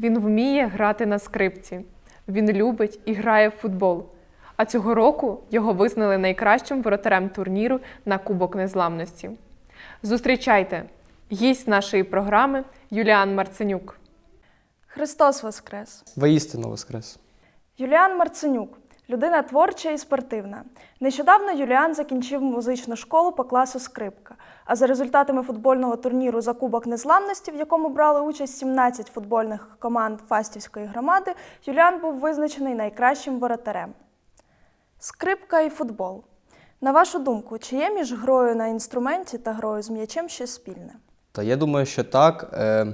Він вміє грати на скрипці. Він любить і грає в футбол. А цього року його визнали найкращим воротарем турніру на Кубок Незламності. Зустрічайте гість нашої програми Юліан Марценюк. Христос Воскрес! Воістину воскрес. Юліан Марценюк людина творча і спортивна. Нещодавно Юліан закінчив музичну школу по класу скрипка. А за результатами футбольного турніру за Кубок Незламності, в якому брали участь 17 футбольних команд Фастівської громади, Юліан був визначений найкращим воротарем. Скрипка і футбол. На вашу думку, чи є між грою на інструменті та грою з м'ячем щось спільне? Та я думаю, що так. Е,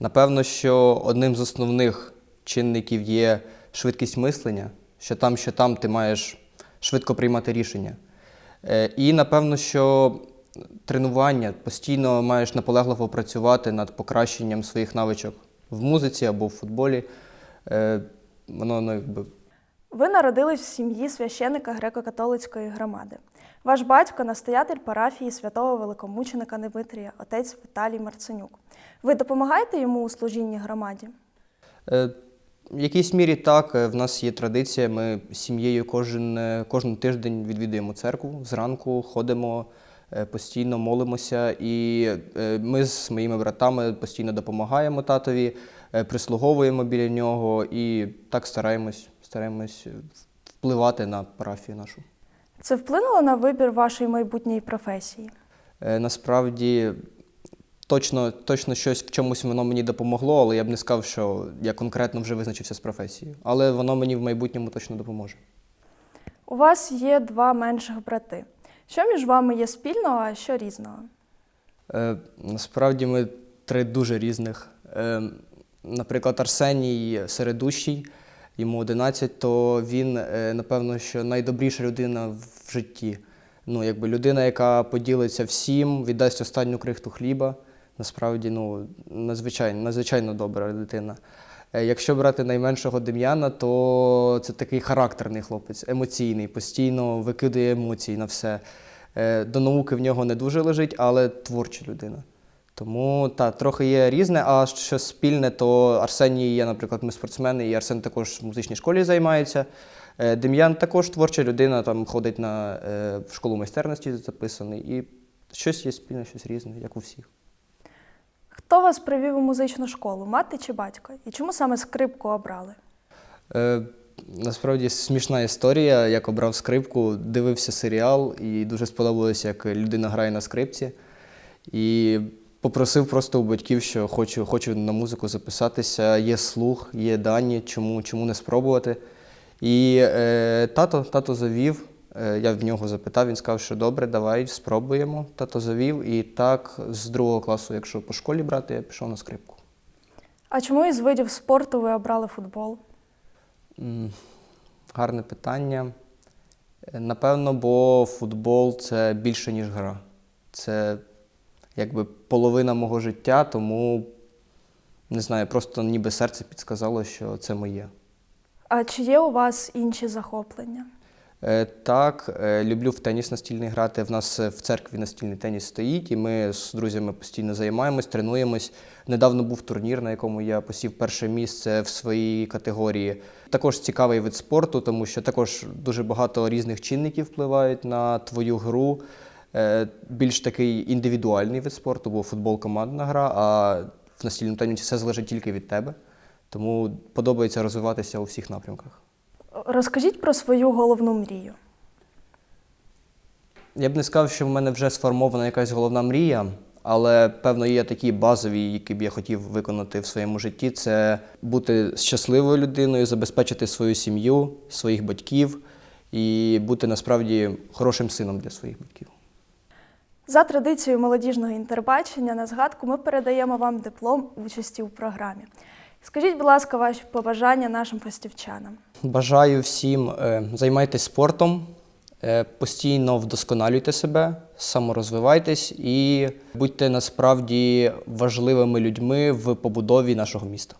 Напевно, що одним з основних чинників є швидкість мислення, що там, що там ти маєш швидко приймати рішення. Е, І напевно, що тренування постійно маєш наполегливо працювати над покращенням своїх навичок в музиці або в футболі. Е, Воно ну, якби Ви народились в сім'ї священика греко-католицької громади. Ваш батько настоятель парафії святого великомученика Дмитрія, отець Віталій Марценюк. Ви допомагаєте йому у служінні громаді? Е, В якійсь мірі так. Е, В нас є традиція. Ми з сім'єю кожен, е, кожен тиждень відвідуємо церкву зранку, ходимо е, постійно, молимося. І ми з моїми братами постійно допомагаємо татові, прислуговуємо біля нього і так стараємось, стараємось впливати на парафію нашу. Це вплинуло на вибір вашої майбутньої професії? Насправді точно, точно щось в чомусь воно мені допомогло, але я б не сказав, що я конкретно вже визначився з професією. Але воно мені в майбутньому точно допоможе. У вас є два менших брати. Що між вами є спільного, а що різного? Е, насправді ми три дуже різних. Е, наприклад, Арсеній середущий, йому 11, то він, е, напевно, що найдобріша людина в житті. Ну, якби людина, яка поділиться всім, віддасть останню крихту хліба. Насправді, ну, надзвичайно, надзвичайно добра дитина. Е, Якщо брати найменшого Дем'яна, то це такий характерний хлопець, емоційний, постійно викидає емоції на все. Е, До науки в нього не дуже лежить, але творча людина. Тому так, трохи є різне, а що спільне, то Арсеній є, наприклад, ми спортсмени, і Арсен також в музичній школі займається. Е, Дем'ян також творча людина, там ходить на в школу майстерності записаний. І щось є спільне, щось різне, як у всіх. Хто вас привів у музичну школу, мати чи батько? І чому саме скрипку обрали? Е, насправді смішна історія, як обрав скрипку, дивився серіал і дуже сподобалося, як людина грає на скрипці. І попросив просто у батьків, що хочу, хочу на музику записатися, є слух, є дані, чому, чому не спробувати. І е, тато, тато завів, я в нього запитав, він сказав, що добре, давай спробуємо. Тато завів, і так з другого класу, якщо по школі брати, я пішов на скрипку. А чому із видів спорту ви обрали футбол? М, Гарне питання. Е, Напевно, бо футбол це більше, ніж гра. Це якби половина мого життя, тому не знаю, просто ніби серце підсказало, що це моє. А чи є у вас інші захоплення? Е, Так, е, люблю в теніс настільний грати. В нас е, в церкві настільний теніс стоїть, і ми з друзями постійно займаємось, тренуємось. Недавно був турнір, на якому я посів перше місце в своїй категорії. Також цікавий вид спорту, тому що також дуже багато різних чинників впливають на твою гру. Більш такий індивідуальний вид спорту, бо футбол командна гра, а в настільному тенісі все залежить тільки від тебе. Тому подобається розвиватися у всіх напрямках. Розкажіть про свою головну мрію. Я б не сказав, що в мене вже сформована якась головна мрія, але певно є такі базові, які б я хотів виконати в своєму житті. Це бути щасливою людиною, забезпечити свою сім'ю, своїх батьків і бути насправді хорошим сином для своїх батьків. За традицією молодіжного інтербачення на згадку ми передаємо вам диплом участі у програмі. Скажіть, будь ласка, ваші побажання нашим фастівчанам. Бажаю всім е, займайтесь спортом, е, постійно вдосконалюйте себе, саморозвивайтесь і будьте насправді важливими людьми в побудові нашого міста.